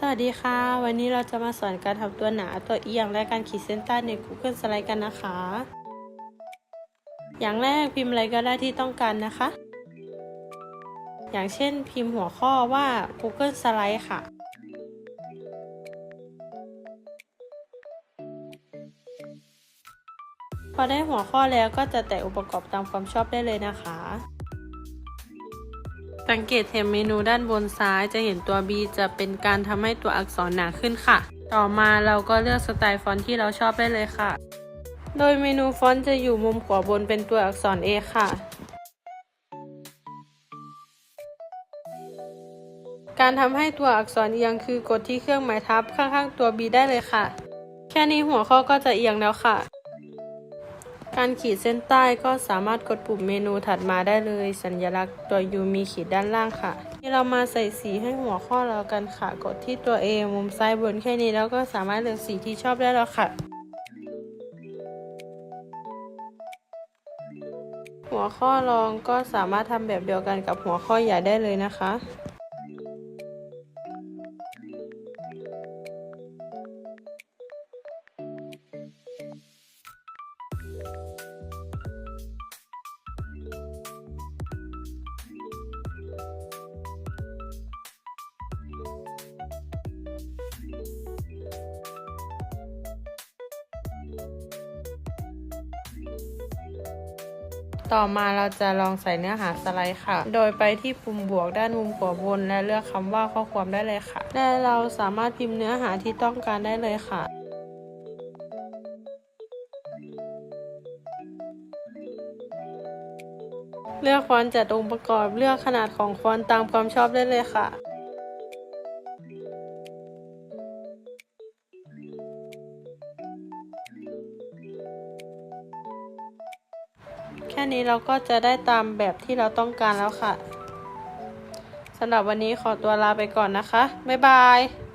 สวัสดีค่ะ วันนี้เราจะมาสอนการทำตัวหนาตัวเอียงและการขีดเส้นใต้ใน Google Slide กันนะคะ อย่างแรกพิมพ์อะไรก็ได้ที่ต้องการนะคะ อย่างเช่นพิมพ์หัวข้อว่า Google Slide ค่ะ พอได้หัวข้อแล้วก็จะแตะอุปกรณ์ตามความชอบได้เลยนะคะ สังเกตเห็นเมนูด้านบนซ้ายจะเห็นตัว B จะเป็นการทำให้ตัวอักษรหนาขึ้นค่ะ ต่อมาเราก็เลือกสไตล์ฟอนต์ที่เราชอบได้เลยค่ะ โดยเมนูฟอนต์จะอยู่มุมขวาบนเป็นตัวอักษร A ค่ะการทำให้ตัวอักษรเอียงคือกดที่เครื่องหมายทับข้างๆตัว B ได้เลยค่ะ แค่นี้หัวข้อก็จะเอียงแล้วค่ะ การขีดเส้นใต้ก็สามารถกดปุ่มเมนูถัดมาได้เลย สัญลักษณ์ตัว U มีขีดด้านล่างค่ะนี่เรามาใส่สีให้หัวข้อเรากันค่ะ กดที่ตัว A มุมซ้ายบนแค่นี้แล้วก็สามารถเลือกสีที่ชอบได้แล้วค่ะหัวข้อรองก็สามารถทำแบบเดียวกันกับหัวข้อใหญ่ได้เลยนะคะ ต่อมาเราจะลองใส่เนื้อหาสไลด์ค่ะ โดยไปที่ปุ่มบวกด้านมุมขวาบน และเลือกคำว่าข้อความได้เลยค่ะ และเราสามารถพิมพ์เนื้อหาที่ต้องการได้เลยค่ะเลือกฟอนต์จัดองค์ประกอบ เลือกขนาดของฟอนต์ตามความชอบได้เลยค่ะ แค่นี้เราก็จะได้ตามแบบที่เราต้องการแล้วค่ะสำหรับวันนี้ขอตัวลาไปก่อนนะคะ บ๊ายบาย